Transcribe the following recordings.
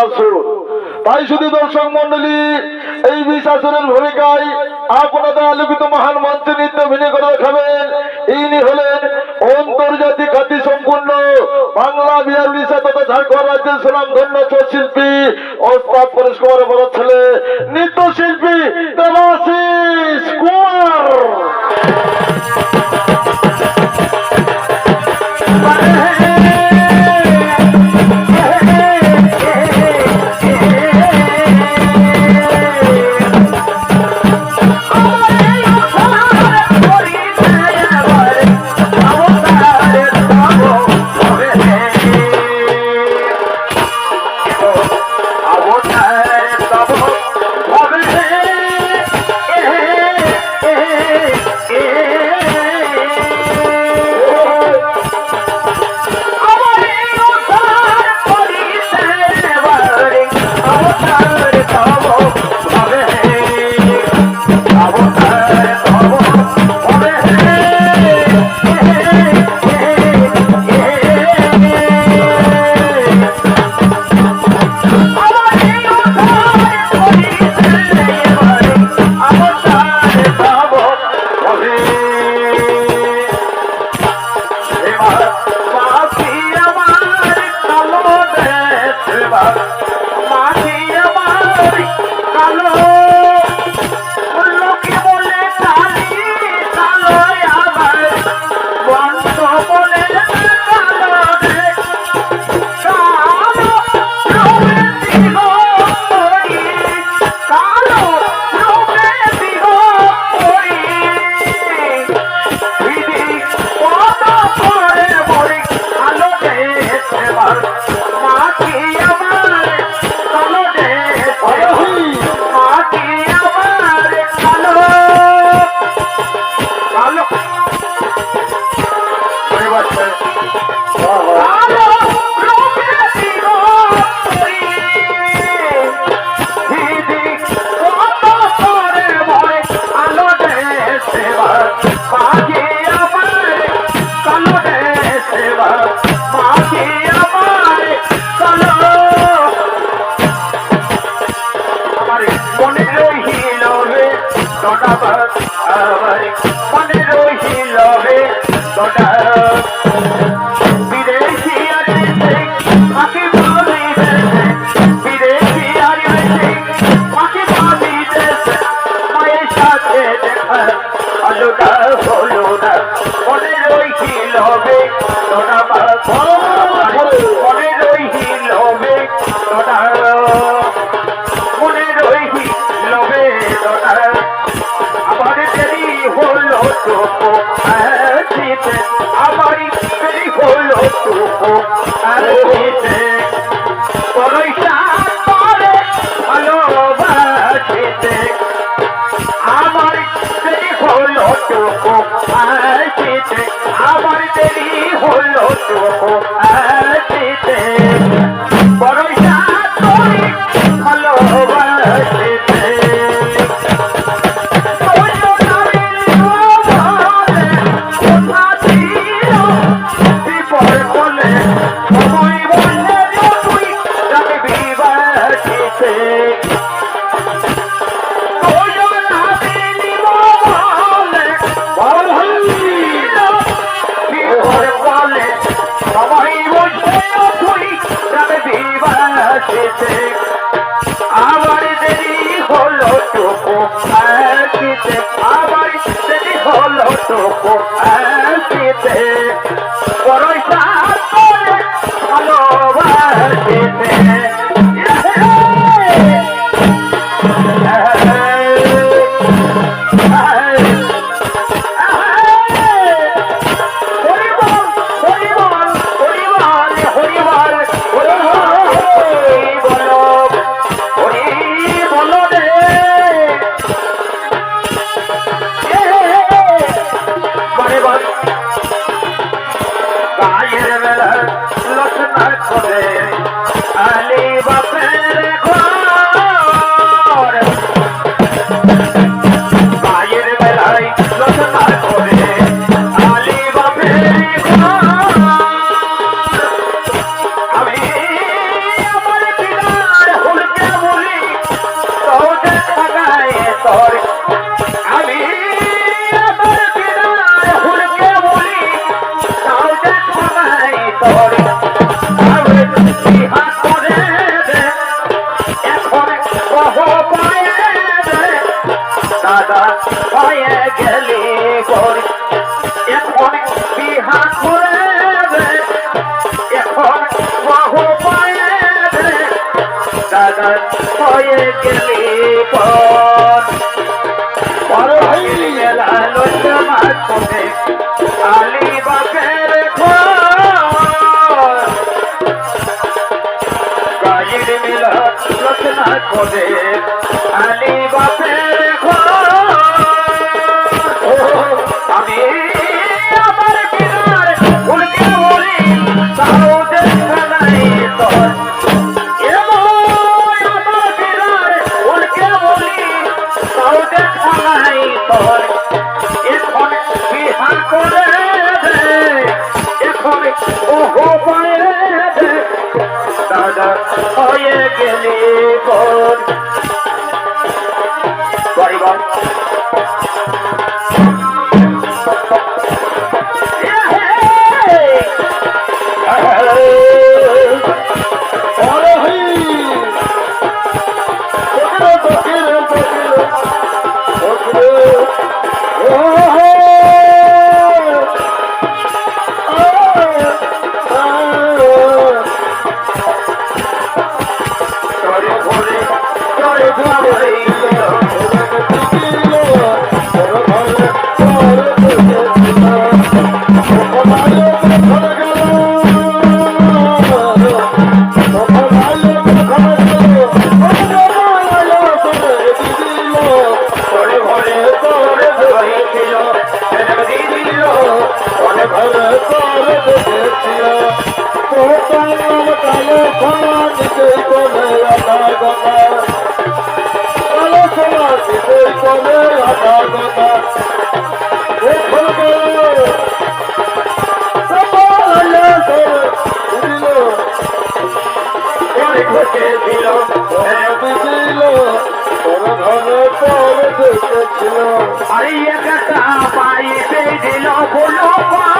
বিষাসুর তাই শুধু দর্শক মন্ডলী এই ভূমিকায় আপনাদের আলোকিত মহান মন্ত্রী নৃত্য করে দেখাবেন। ইনি হলেন অন্তর্জাতিক খ্যাতি সম্পূর্ণ বাংলা বিহার উড়িষ্যা তথা ঝাড়খণ্ড রাজ্যের সুনাম ধন্য শিল্পী ওস্তাদ পরেশ কুমারের বড় ছেলে নৃত্য শিল্পী দেবাশিস কুমার। আমার আমার দেরি হলো তো তোকে আসিতে পরশা তোরে ভালোবাসিতে হয়ে গেলি পর হইলা লজ্জমা তুমি আলি বাপের গাড়ির মিলা রচনা করে আলি বাপের আরে একা পাইতে দিল বলো পা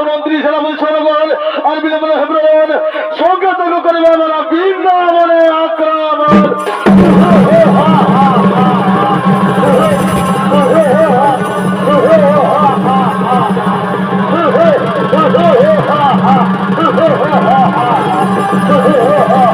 পারবি বলে হেব্রন সঙ্গে তর্ক করিবে আমরা বিন্দা বলে আক্রাম Oh, oh, oh.